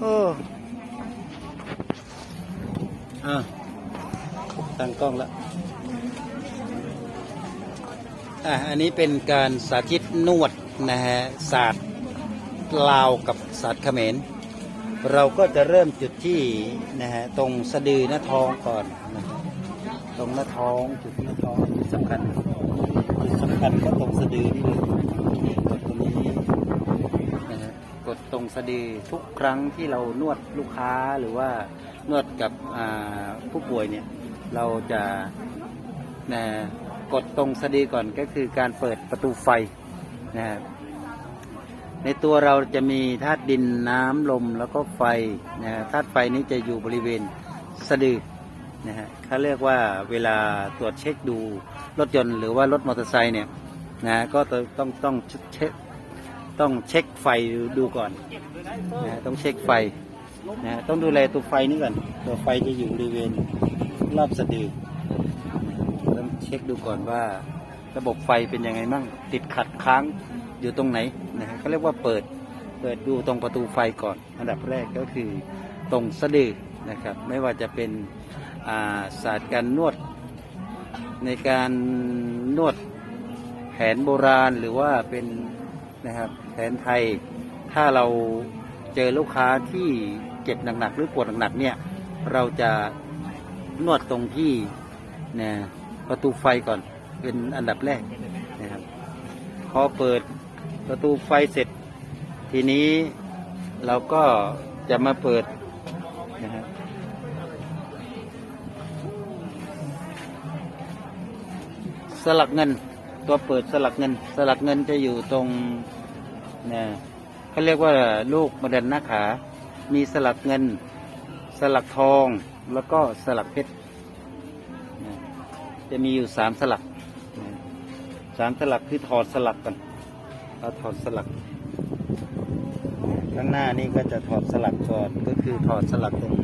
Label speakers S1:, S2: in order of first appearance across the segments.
S1: โอ้อะตั้งกล้องแล้วอะอันนี้เป็นการสาธิตนวดนะฮะศาสตร์ลาวกับศาสตร์เขมร เราก็จะเริ่มจุดที่นะฮะตรงสะดือหน้าท้องก่อนนะตรงหน้าท้องจุดหน้าท้องจุดสำคัญจุดสำคัญก็ตรงสะดือนี่เลยกดตรงนี้นะฮะก ดตรงสะดือทุกครั้งที่เรานวดลูกค้าหรือว่านวดกับผู้ป่วยเนี่ยเราจะนะกดตรงสะดือก่อนก็คือการเปิดประตูไฟนะฮะในตัวเราจะมีธาตุดินน้ำลมแล้วก็ไฟนะฮะธาตุไฟนี้จะอยู่บริเวณสะดือนะฮะเขาเรียกว่าเวลาตรวจเช็คดูรถยนต์หรือว่ารถมอเตอร์ไซค์เนี่ยนะฮะก็ต้องต้องเช็ค ต้องเช็คไฟดูก่อนนะต้องเช็คไฟนะต้องดูแลตัวไฟนี้ก่อนตัวไฟจะอยู่บริเวณรอบสะดือต้องเช็คดูก่อนว่า ระบบไฟเป็นยังไงมั่งติดขัดค้างอยู่ตรงไหนนะเขาเรียกว่าเปิดเปิดดูตรงประตูไฟก่อน อันดับแรกก็คือตรงสะดือนะครับไม่ว่าจะเป็นาศาสตร์การนวด ในการนวดแผนโบราณหรือว่าเป็น นะครับ แผนไทยถ้าเราเจอลูกค้าที่เจ็บหนักๆหรือปวดหนักๆเนี่ย เราจะนวดตรงที่นะประตูไฟก่อนเป็นอันดับแรกนะครับ พอเปิดประตูไฟเสร็จ ทีนี้เราก็จะมาเปิดนะฮะสลักเงินตัวเปิดสลักเงิน สลักเงินจะอยู่ตรง นะเขาเรียกว่าลูกมะดันหน้าขา มีสลักเงิน สลักทองแล้วก็สลักเพชรนะจะมีอยู่สามสลักนะสามสลักคือถอดสลักกันเราถอดสลัก ข้างหน้านี่ก็จะถอดสลักก่อนก็คือถอดสลักตรง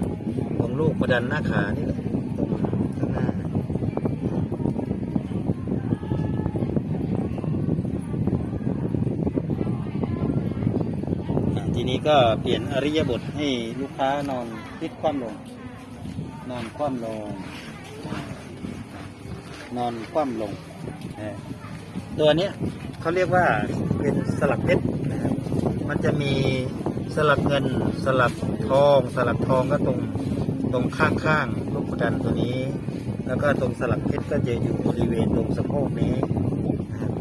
S1: ตรงลูกประดันหน้าขานี่แหละ ทีนี้ก็เปลี่ยนอริยบทให้ลูกค้านอนพลิกคว่ำลง นอนคว่ำลง นอนคว่ำลง ตัวนี้เขาเรียกว่าเป็นสลักเพชรนะครับมันจะมีสลักเงินสลักทอง สลักทองก็ตรงตรงข้างๆลูกกระดันตัวนี้ แล้วก็ตรงสลักเพชรก็จะอยู่บริเวณตรงสะโพกนี้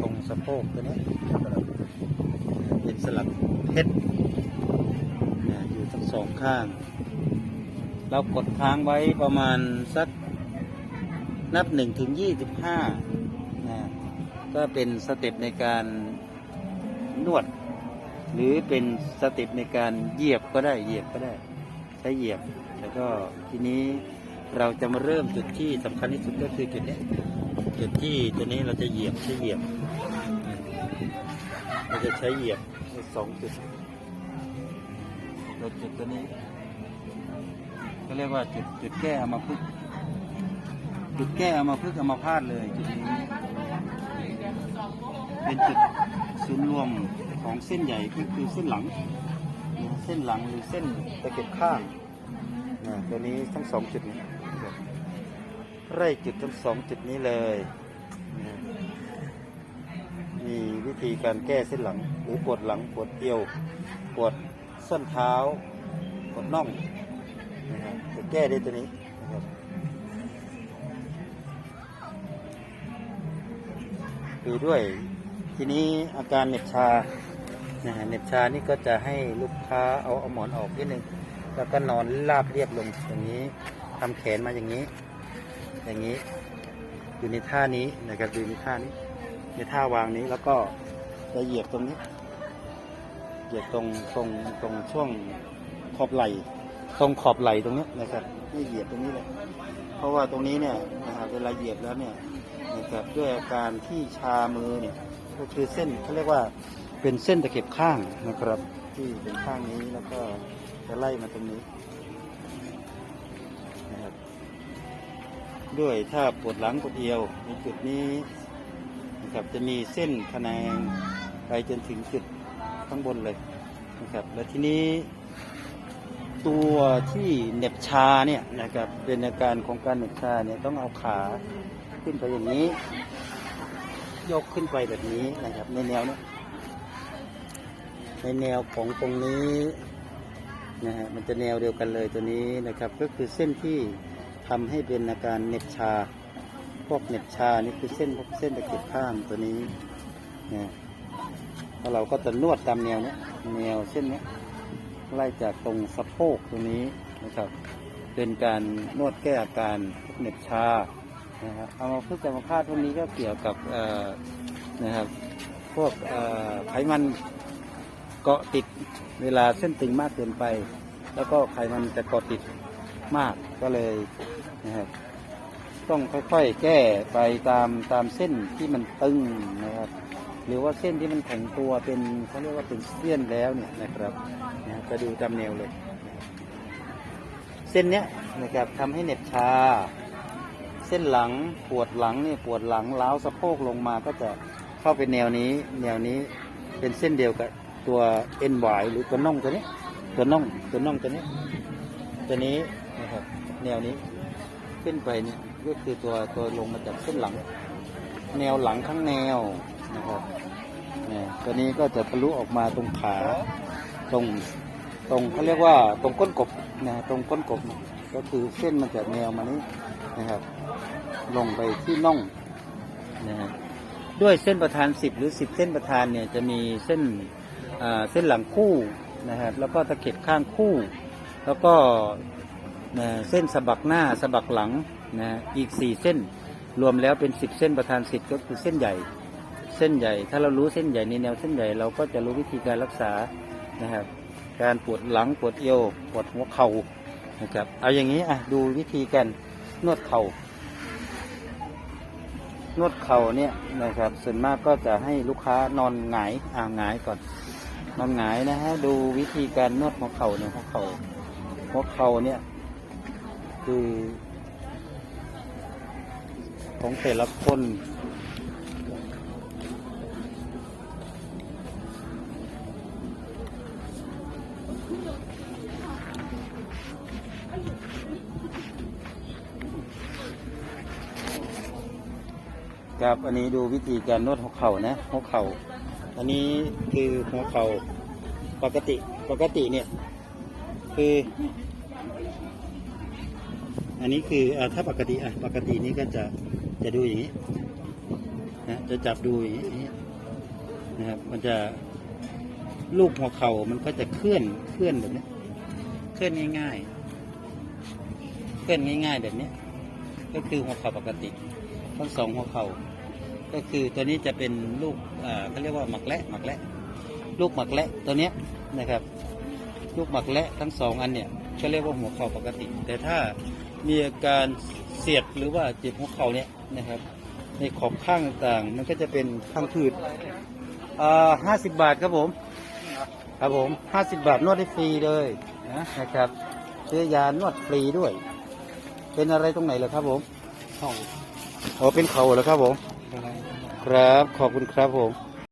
S1: ตรงสะโพกตัวนี้เป็นสลักเพชร สองข้าง เรากดค้างไว้ประมาณสักนับหนึ่งถึงยี่สิบห้านะก็เป็นสเต็ปในการนวด หรือเป็นสเต็ปในการเหยียบก็ได้เหยียบก็ได้ใช้เหยียบ แล้วก็ทีนี้เราจะมาเริ่มจุดที่สำคัญที่สุดก็คือจุดนี้จุดที่ตัวนี้เราจะเหยียบใช้เหยียบ เราจะใช้เหยียบในสองจุด เราจุดตัวนี้ก็เรียกว่าจุดจุดแก้อามาพึกจุดแก้เอามาพึ่งเอามาพาดเลยจุดนี้เป็นจุดศูนย์รวมของเส้นใหญ่ก็คือเส้นหลัง เส้นหลังหรือเส้นตะเข็บข้างนะตัวนี้ทั้งสองจุดนี้นะครับไล่จุดทั้งสองจุดนี้เลยมีวิธีการแก้เส้นหลัง หรือปวดหลังปวดเอวปวด ส้นเท้าปวดน่องนะครับจะแก้ได้ตัวนี้นะครับคือด้วยทีนี้อาการเหน็บชานะฮะเหน็บชานี่ก็จะให้ลูกค้าเอาเอาหมอนออกนิดนึงแล้วก็นอนราบเรียบลงอย่างนี้ทำแขนมาอย่างนี้ อย่างนี้ อยู่ในท่านี้นะครับอยู่ในท่านี้ในท่าวางนี้แล้วก็จะเหยียบตรงนี้ เหยียบตรงตรงตรงช่วงขอบไหล่ตรงขอบไหล่ตรงนี้นะครับให้เหยียบตรงนี้เลย เพราะว่าตรงนี้เนี่ยนะครับเวลาเหยียบแล้วเนี่ยนะครับด้วยอาการที่ชามือเนี่ยก็คือเส้นเขาเรียกว่าเป็นเส้นตะเข็บข้างนะครับ ที่เป็นข้างนี้แล้วก็จะไล่มาตรงนี้นะครับด้วยถ้าปวดหลังปวดเอวในจุดนี้นะครับจะมีเส้นขนงไปจนถึงจุด ข้างบนเลยนะครับแล้วทีนี้ตัวที่เหน็บชาเนี่ยนะครับเป็นอาการของการเหน็บชาเนี่ยต้องเอาขาขึ้นไปอย่างนี้ ยกขึ้นไปแบบนี้นะครับ ในแนวเนี้ยในแนวของตรงนี้นะฮะมันจะแนวเดียวกันเลยตัวนี้นะครับ ก็คือเส้นที่ทำให้เป็นอาการเหน็บชา พวกเหน็บชานี่คือเส้นพวกเส้นตะเกียบข้างตัวนี้นะ แล้วเราก็จะนวดตามแนวเนี้ยแนวเส้นเนี้ยไล่จากตรงสะโพกตรงนี้นะครับ เป็นการนวดแก้อาการเหน็บชานะครับเอามาพูดกรรมภาพพวกนี้ก็เกี่ยวกับนะครับพวกไขมันเกาะติดเวลาเส้นตึงมากเกินไป แล้วก็ไขมันจะเกาะติดมากก็เลยนะครับต้องค่อยๆ แก้ไปตามตามเส้นที่มันตึงนะครับ หรือว่าเส้นที่มันแข็งตัวเป็นเขาเรียกว่าเป็นเส้นแล้วเนี่ยนะครับนะจะดูตามแนวเลย เส้นเนี้ยนะครับทำให้เหน็บชา เส้นหลังปวดหลังเนี่ยปวดหลังล้าวสะโพกลงมาก็จะเข้าไปแนวนี้ แนวนี้เป็นเส้นเดียวกับตัวเอ็นหวายหรือตัวน่องตัวนี้ ตัวน่องตัวน่องตัวนี้ ตัวนี้นะครับแนวนี้ขึ้นไปนี่ก็คือตัวตัวลงมาจากเส้นหลัง แนวหลังข้างแนว นะครับเนี่ยตัวนี้ก็จะทะลุออกมาตรงขาตรงตรงเขาเรียกว่าตรงก้นกบนะตรงก้นกบก็คือเส้นมันจากแนวมานี้นะครับ ลงไปที่น่องนะฮะด้วยเส้นประธานสิบหรือสิบเส้นประธานเนี่ยจะมีเส้นอ่าเส้นหลังคู่นะครับแล้วก็ตะเข็บข้างคู่ แล้วก็นะเส้นสะบักหน้าสะบักหลังนะอีกสี่เส้นรวมแล้วเป็นสิบเส้นประธานสิทธิ์ก็คือเส้นใหญ่ เส้นใหญ่ ถ้าเรารู้เส้นใหญ่ในแนวเส้นใหญ่เราก็จะรู้วิธีการรักษานะครับ การปวดหลังปวดเอวปวดหัวเข่านะครับ เอาอย่างนี้อะดูวิธีการนวดเข่านวดเข่าเนี่ยนะครับ ส่วนมากก็จะให้ลูกค้านอนหงายอ่าหงายก่อน นอนหงายนะฮะดูวิธีการนวดหัวเข่าเนี่ยหัวเข่าหัวเข่าเนี่ยคือของแต่ละคน ครับ อันนี้ดูวิธีการนวดหัวเข่านะหัวเข่า อันนี้คือหัวเข่าปกติปกติเนี่ย คือ อันนี้คืออถ้าปกติอะปกตินี้ก็จะจะดูอย่างนี้นะจะจับดูอย่างนี้นะครับ มันจะลูกหัวเข่ามันก็จะเคลื่อนเคลื่อนแบบนี้เคลื่อนง่าย ๆ เคลื่อนง่าย ๆ แบบนี้ก็คือหัวเข่าปกติ ทั้งสองหัวเข่า ก็คือตัวนี้จะเป็นลูกอ่าเขาเรียกว่าหมักแระหมักแระลูกหมักแระตัวเนี้ยนะครับ ลูกหมักแระทั้งสองอันเนี่ยก็เรียกว่าหัวเข่าปกติ แต่ถ้ามีอาการเสียดหรือว่าเจ็บหัวเข่าเนี่ยนะครับ ในขอบข้างต่างๆมันก็จะเป็นข้างผืดอ่าห้าสิบบาทครับผม ครับผมห้าสิบบาทนวดได้ฟรีเลยนะนะครับซื้อยานวดฟรีด้วย เป็นอะไรตรงไหนเหรอครับผม
S2: เข่า
S1: อ๋อเป็นเข่าเหรอครับผม
S2: อะไร
S1: ครับ ขอบคุณครับผม